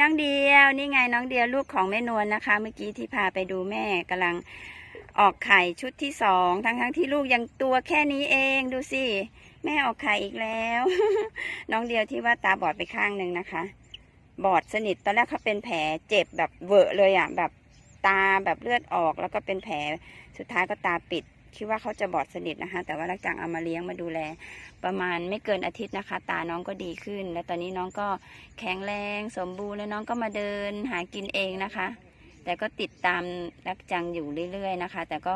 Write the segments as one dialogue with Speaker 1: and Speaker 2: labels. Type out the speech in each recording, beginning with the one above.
Speaker 1: น้องเดียวนี่ไงน้องเดียวลูกของแม่นวลนะคะ เมื่อกี้ที่พาไปดูแม่กำลังออกไข่ชุดที่สองทั้งทั้งๆที่ลูกยังตัวแค่นี้เองดูสิแม่ออกไข่อีกแล้ว น้องเดียวที่ว่าตาบอดไปข้างหนึ่งนะคะ บอดสนิทตอนแรกเขาเป็นแผลเจ็บแบบเวอะเลยอะแบบตาแบบเลือดออกแล้วก็เป็นแผลสุดท้ายก็ตาปิด คิดว่าเขาจะบอดสนิทนะคะ แต่ว่ารักจังเอามาเลี้ยงมาดูแล ประมาณไม่เกินอาทิตย์นะคะ ตาน้องก็ดีขึ้น และตอนนี้น้องก็แข็งแรงสมบูรณ์แล้วน้องก็มาเดินหากินเองนะคะ แต่ก็ติดตามรักจังอยู่เรื่อยๆนะคะ แต่ก็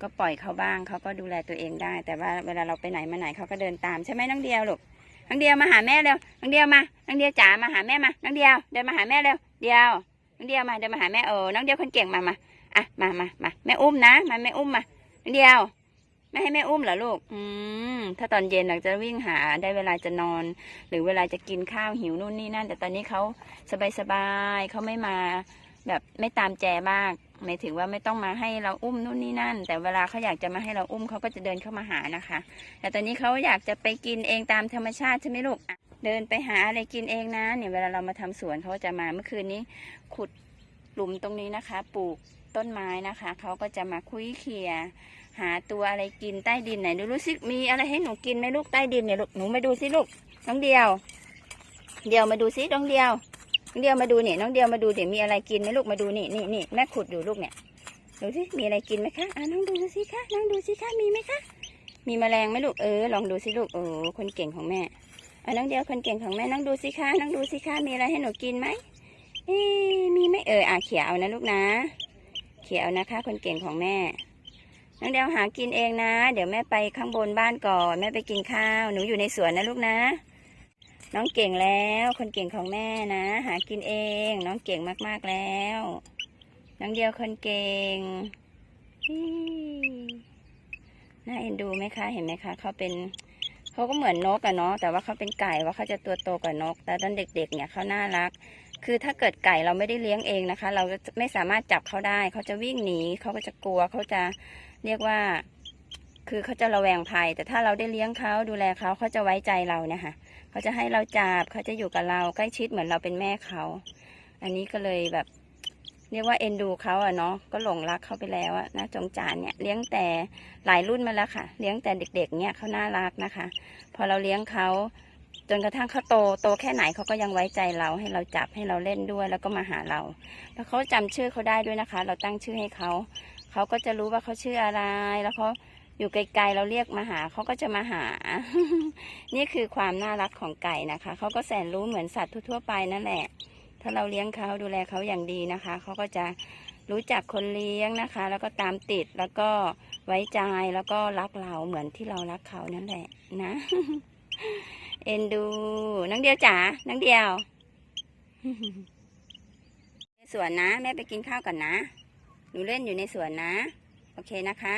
Speaker 1: ก็ปล่อยเขาบ้างเขาก็ดูแลตัวเองได้ แต่ว่าเวลาเราไปไหนมาไหนเขาก็เดินตามใช่ไหมน้องเดียวลูกน้องเดียวมาหาแม่เร็วน้องเดียวมาน้องเดียวจ๋ามาหาแม่มาน้องเดียวเดินมาหาแม่เร็วเดียวน้องเดียวมาเดินมาหาแม่เออน้องเดียวคนเก่งมามาอะมามามาแม่อุ้มนะมาแม่อุ้มมา เดียว ไม่ให้แม่อุ้มเหรอลูก อืม ถ้าตอนเย็นเราจะวิ่งหาได้เวลาจะนอน หรือเวลาจะกินข้าวหิวนู่นนี่นั่น แต่ตอนนี้เขาสบายๆเขาไม่มาแบบไม่ตามแจมากหมายถึงว่าไม่ต้องมาให้เราอุ้มนู่นนี่นั่น แต่เวลาเขาอยากจะมาให้เราอุ้มเขาก็จะเดินเข้ามาหานะคะ แต่ตอนนี้เขาอยากจะไปกินเองตามธรรมชาติใช่ไหมลูกเดินไปหาอะไรกินเองนะเนี่ยเวลาเรามาทำสวนเขาจะมาเมื่อคืนนี้ขุด หลุมตรงนี้นะคะ ปลูกต้นไม้นะคะ เขาก็จะมาคุยเคียหาตัวอะไรกินใต้ดินไหนดูรู้สิมีอะไรให้หนูกินไหมลูกใต้ดินเนี่ยลูกหนูมาดูสิลูกน้องเดียว เดียวมาดูสิน้องเดียวน้องเดียวมาดูเนี่ยน้องเดียวมาดูเดี๋ยวมีอะไรกินไหมลูกมาดูนี่นี่นี่แม่ขุดอยู่ลูกเนี่ยดูสิมีอะไรกินไหมคะอะน้องดูสิคะน้องดูสิคะมีไหมคะมีแมลงไหมลูกเออลองดูสิลูกโอ้คนเก่งของแม่อะน้องเดียวคนเก่งของแม่น้องดูสิคะน้องดูสิคะมีอะไรให้หนูกินไหม เอ๊มีไหมเอออะเขียเอานะลูกนะ เขียเอานะคะ คนเก่งของแม่ น้องเดียวหากินเองนะ เดี๋ยวแม่ไปข้างบนบ้านก่อนแม่ไปกินข้าว หนูอยู่ในสวนนะลูกนะ น้องเก่งแล้ว คนเก่งของแม่นะ หากินเอง น้องเก่งมากๆแล้ว น้องเดียวคนเก่งน่าเอ็นดูไหมคะ เห็นไหมคะ เขาเป็นเขาก็เหมือนนกอะเนาะแต่ว่าเขาเป็นไก่ว่าเขาจะตัวโตกว่านก แต่ตอนเด็ก ๆ เนี่ยเขาน่ารัก คือถ้าเกิดไก่เราไม่ได้เลี้ยงเองนะคะ เราจะไม่สามารถจับเขาได้ เขาจะวิ่งหนีเขาก็จะกลัวเขาจะเรียกว่า คือเขาจะระแวงภัย แต่ถ้าเราได้เลี้ยงเขาดูแลเขาเขาจะไว้ใจเรานะคะเขาจะให้เราจับเขาจะอยู่กับเราใกล้ชิดเหมือนเราเป็นแม่เขาอันนี้ก็เลยแบบ เรียกว่าเอ็นดูเขาอะเนาะก็หลงรักเขาไปแล้วอะนะจงจานเนี่ยเลี้ยงแต่หลายรุ่นมาแล้วค่ะ เลี้ยงแต่เด็ก ๆ เนี่ยเขาน่ารักนะคะ พอเราเลี้ยงเขา จนกระทั่งเขาโตโตแค่ไหนเขาก็ยังไว้ใจเราให้เราจับให้เราเล่นด้วย แล้วก็มาหาเรา แล้วเขาจำชื่อเขาได้ด้วยนะคะ เราตั้งชื่อให้เขาเขาก็จะรู้ว่าเขาชื่ออะไร แล้วเขาอยู่ไกลๆเราเรียกมาหาเขาก็จะมาหา นี่คือความน่ารักของไก่นะคะเขาก็แสนรู้เหมือนสัตว์ทั่วๆไปนั่นแหละ ถ้าเราเลี้ยงเขาดูแลเขาอย่างดีนะคะเขาก็จะรู้จักคนเลี้ยงนะคะ แล้วก็ตามติดแล้วก็ไว้ใจแล้วก็รักเราเหมือนที่เรารักเขานั่นแหละนะ เอ็นดูน้องเดียวจ๋าน้องเดียวในสวนนะ แม่ไปกินข้าวก่อนนะ หนูเล่นอยู่ในสวนนะ โอเคนะคะ